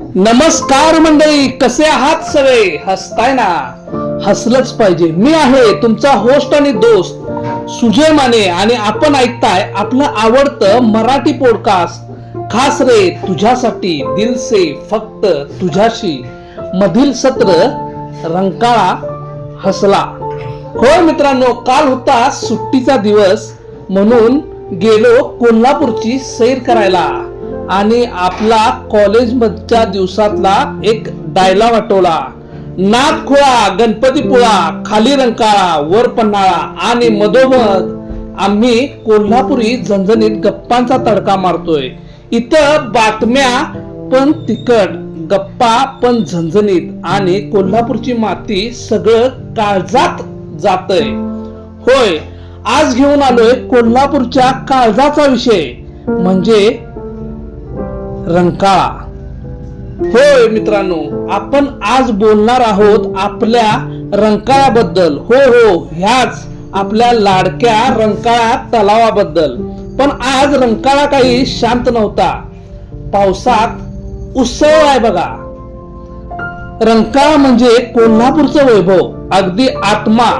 नमस्कार मंडळी कसे आहात सगळे? हसताय ना हसलंच पाहिजे. मी आहे तुमचा होस्ट आणि दोस्त सुजय माने आणि आपण ऐकताय आपलं आवडतं मराठी पॉडकास्ट खास रे तुझ्यासाठी दिल से फक्त तुझ्याशी. मधील सत्र रंकाळा हसला. होय मित्रांनो काल होता सुट्टीचा दिवस म्हणून गेलो कोल्हापूरची सैर करायला. आणि आपला कॉलेजमधच्या दिवसातला एक डायलॉग आठवला नाथ खुळा गणपतीपुळा खाली रंकाळा वर पन्हाळा आणि मधोमध. आम्ही कोल्हापुरी झणझणीत गप्पांचा तडका मारतोय. इथं बातम्या पण तिकट गप्पा पण झणझणीत आणि कोल्हापूरची माती सगळं काळजात जातय. होय आज घेऊन आलोय कोल्हापूरच्या काळजाचा विषय. म्हणजे रंकाळा. होय मित्रांनो आपण आज बोलणार आहोत आपल्या रंकाळाबद्दल हो हो ह्याच आपल्या लाडक्या रंकाळा तलावाबद्दल. पण आज रंकाळा काही शांत नव्हता. पावसात उत्सव आहे बघा. रंकाळा म्हणजे कोल्हापूरचं वैभव अगदी आत्मा.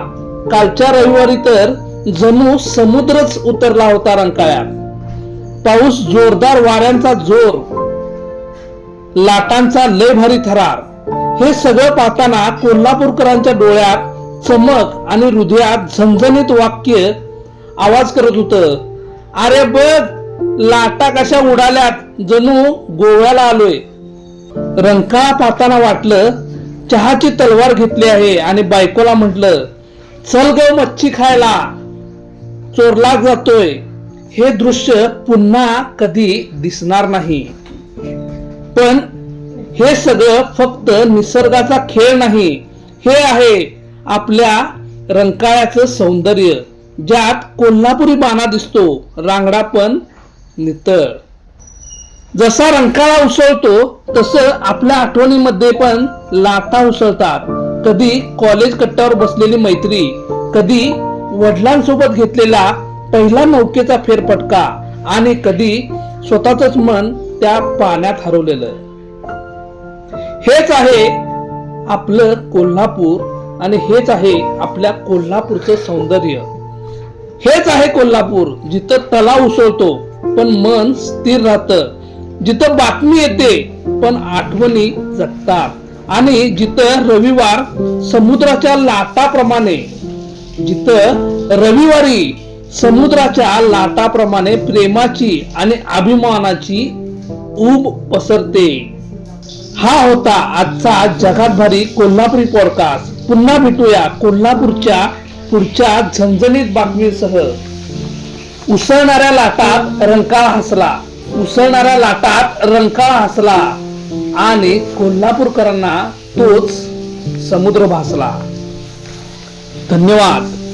कालच्या रविवारी तर जणू समुद्रच उतरला होता रंकाळ्यात. पाऊस जोरदार वाऱ्यांचा जोर लाटांचा लय भारी थरार. हे सगळं पाहताना कोल्हापूरकरांच्या डोळ्यात चमक आणि हृदयात झणझणीत वाक्य आवाज करत होत. अरे बघ लाटा कशा उडाल्यात? जणू गोव्याला आलोय. रंकाळा पाहताना वाटलं चहाची तलवार घेतली आहे आणि बायकोला म्हटलं चल ग मच्छी खायला. चोरला जातोय. हे दृश्य पुन्हा कधी दिसणार नाही. पण हे सगळं फक्त निसर्गाचा खेळ नाही. हे आहे आपल्या रंकाळ्याचं सौंदर्य ज्यात कोल्हापुरी बाणा दिसतो रांगडा पण नितळ. जसा रंकाळा उसळतो तसं आपल्या आठवणीमध्ये पण लाटा उसळतात. कधी कॉलेज कट्ट्यावर बसलेली मैत्री कधी वडिलांसोबत घेतलेला पहिला नौकेचा फेरफटका आणि कधी स्वतःच मन त्या पाण्यात हरवलेलं हेच आहे आपलं कोल्हापूर आणि हेच आहे आपल्या कोल्हापूरचं सौंदर्य. हेच आहे कोल्हापूर जिथं तलाव उसळतो पण मन स्थिर राहतं. जिथं बातमी येते पण आठवणी जगतात. आणि जिथं रविवार समुद्राच्या लाटाप्रमाणे जिथं रविवारी समुद्राच्या लाटाप्रमाणे प्रेमाची आणि अभिमानाची ऊब पसरते. हा होता आजचा जगातभारी कोल्हापुरी पॉडकास्ट पुन्हा भेटूया कोल्हापूरच्या पुढच्या झणझणीत बातमीसह. उसळणाऱ्या लाटात रंकाळा हसला. उसळणाऱ्या लाटात रंकाळा हसला. आणि कोल्हापूरकरांना तोच समुद्र भासला. धन्यवाद.